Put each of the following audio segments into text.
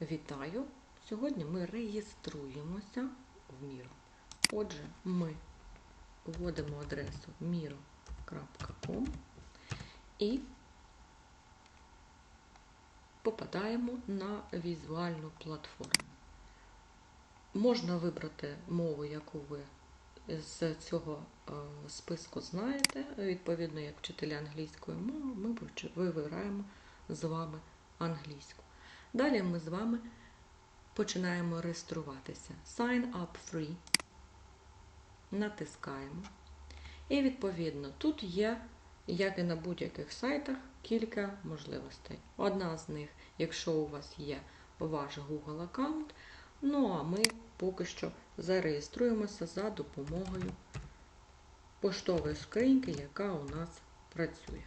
Вітаю! Сьогодні ми реєструємося в Міро. Отже, ми вводимо адресу miro.com і попадаємо на візуальну платформу. Можна вибрати мову, яку ви з цього е, списку знаєте. Відповідно, як вчителі англійської мови, ми вибираємо з вами англійську. Далі ми з вами починаємо реєструватися. Sign up free. Натискаємо. І відповідно тут є, як і на будь-яких сайтах, кілька можливостей. Одна з них, якщо у вас є ваш Google аккаунт. Ну а ми поки що зареєструємося за допомогою поштової скриньки, яка у нас працює.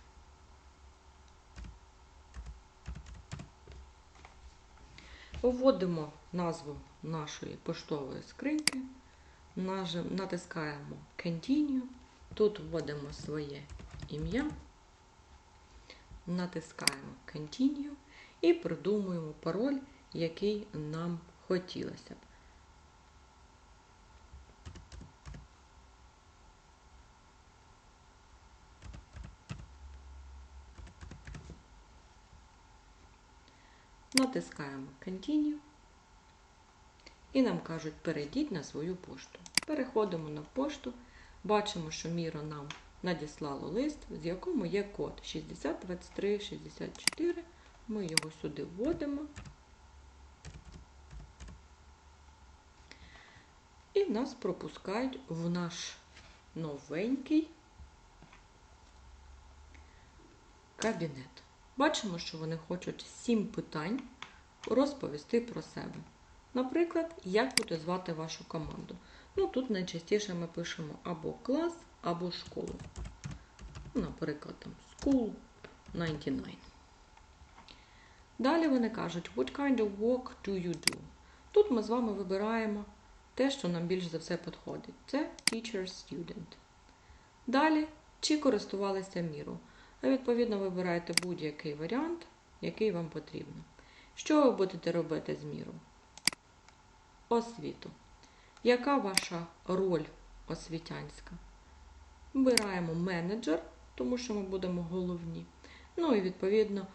Вводимо назву нашої поштової скриньки, натискаємо Continue, тут вводимо своє ім'я, натискаємо Continue і придумуємо пароль, який нам хотілося б. Натискаємо Continue. І нам кажуть, перейдіть на свою пошту. Переходимо на пошту, бачимо, що Міро нам надіслало лист, з якому є код 602364. Ми його сюди вводимо. І нас пропускають в наш новенький кабінет. Бачимо, що вони хочуть сім питань розповісти про себе. Наприклад, як буде звати вашу команду. Ну, тут найчастіше ми пишемо або клас, або школу. Наприклад, там School 99. Далі вони кажуть, what kind of work do you do? Тут ми з вами вибираємо те, що нам більш за все підходить. Це teacher student. Далі, чи користувалися міру. А відповідно вибираєте будь-який варіант, який вам потрібен. Що ви будете робити з міру? Освіту. Яка ваша роль освітянська? Вибираємо менеджер, тому що ми будемо головні. Ну і відповідно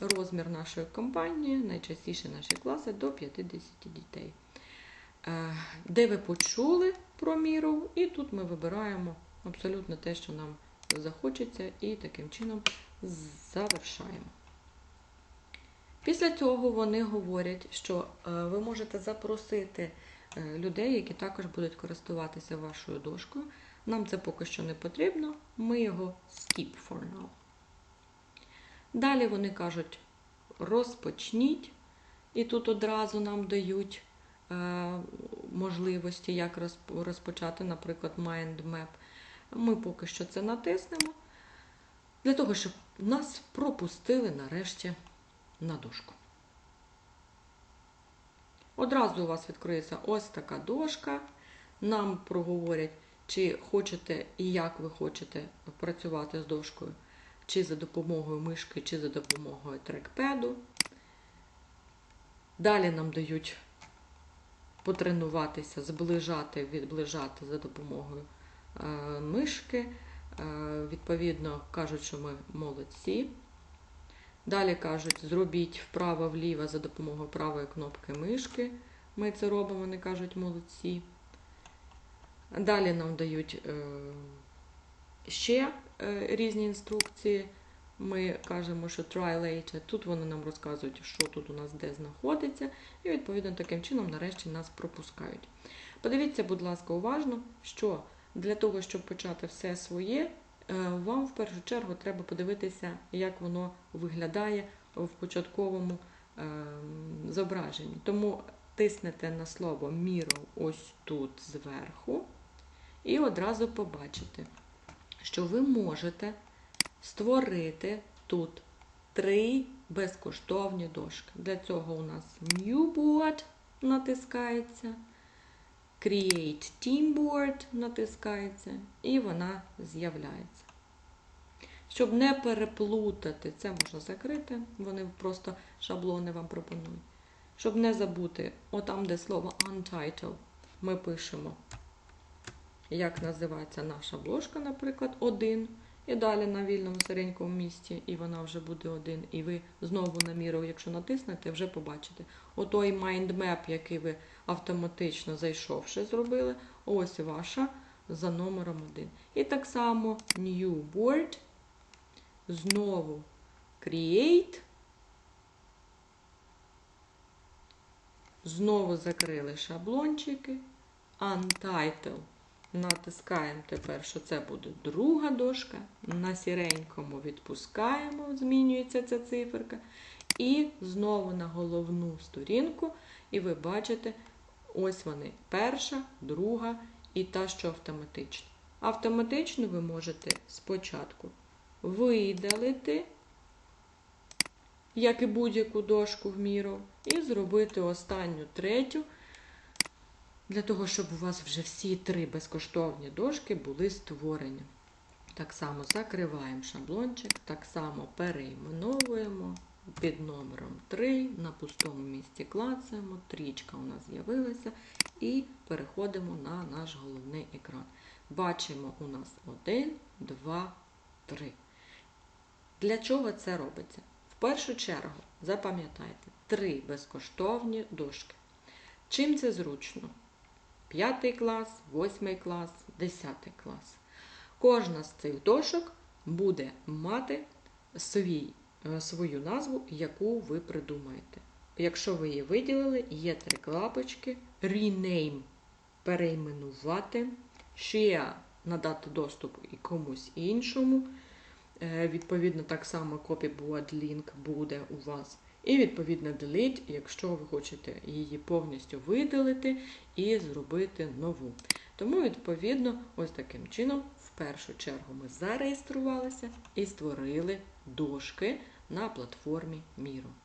розмір нашої компанії, найчастіше наші класи до 50 дітей. Е, Де ви почули про міру, і тут ми вибираємо абсолютно те, що нам захочеться, і таким чином завершаємо. Після цього вони говорять, що е, ви можете запросити е, людей, які також будуть користуватися вашою дошкою. Нам це поки що не потрібно, ми його skip for now. Далі вони кажуть, розпочніть, і тут одразу нам дають е, можливості, як розпочати, наприклад, mind map. Ми поки що це натиснемо, для того, щоб нас пропустили нарешті на дошку. Одразу у вас відкриється ось така дошка. Нам проговорять, чи хочете і як ви хочете працювати з дошкою, чи за допомогою мишки, чи за допомогою трекпеду. Далі нам дають потренуватися, зближати, відближати за допомогою мишки. Е, Відповідно, кажуть, що ми молодці. Далі кажуть, зробіть вправо-вліво за допомогою правої кнопки мишки. Ми це робимо, вони кажуть, молодці. Далі нам дають е, ще е, різні інструкції. Ми кажемо, що try later. Тут вони нам розказують, що тут у нас де знаходиться, і відповідно таким чином нарешті нас пропускають. Подивіться, будь ласка, уважно, що для того, щоб почати все своє, е, вам в першу чергу треба подивитися, як воно виглядає в початковому е, зображенні. Тому тиснете на слово Miro ось тут зверху, і одразу побачите, що ви можете створити тут три безкоштовні дошки. Для цього у нас New Board натискається, Create Team Board натискається, і вона з'являється. Щоб не переплутати, це можна закрити, вони просто шаблони вам пропонують. Щоб не забути, отам, де слово untitled, ми пишемо, як називається наша обложка, наприклад, один. І далі на вільному серенькому місці, і вона вже буде один. І ви знову на міру, якщо натиснете, вже побачите. Отой майндмеп, який ви автоматично зайшовши зробили, ось ваша за номером один. І так само New Board. Знову Create. Знову закрили шаблончики. Untitled. Натискаємо тепер, що це буде друга дошка. На сіренькому відпускаємо, змінюється ця циферка. І знову на головну сторінку. І ви бачите, ось вони. Перша, друга і та, що автоматична. Автоматично ви можете спочатку видалити, як і будь-яку дошку в міру, і зробити останню третю для того, щоб у вас вже всі три безкоштовні дошки були створені. Так само закриваємо шаблончик, так само перейменовуємо під номером 3, на пустому місці клацаємо, трічка у нас з'явилася, і переходимо на наш головний екран. Бачимо у нас 1, 2, 3. Для чого це робиться? В першу чергу, запам'ятайте, три безкоштовні дошки. Чим це зручно? П'ятий клас, восьмий клас, десятий клас. Кожна з цих дошок буде мати свій, е, свою назву, яку ви придумаєте. Якщо ви її виділили, є три клапочки: Rename перейменувати, Share надати доступ і комусь іншому. Е, Відповідно, так само copyboard link буде у вас. І, відповідно, delete, якщо ви хочете її повністю видалити і зробити нову. Тому, відповідно, ось таким чином, в першу чергу, ми зареєструвалися і створили дошки на платформі Miro.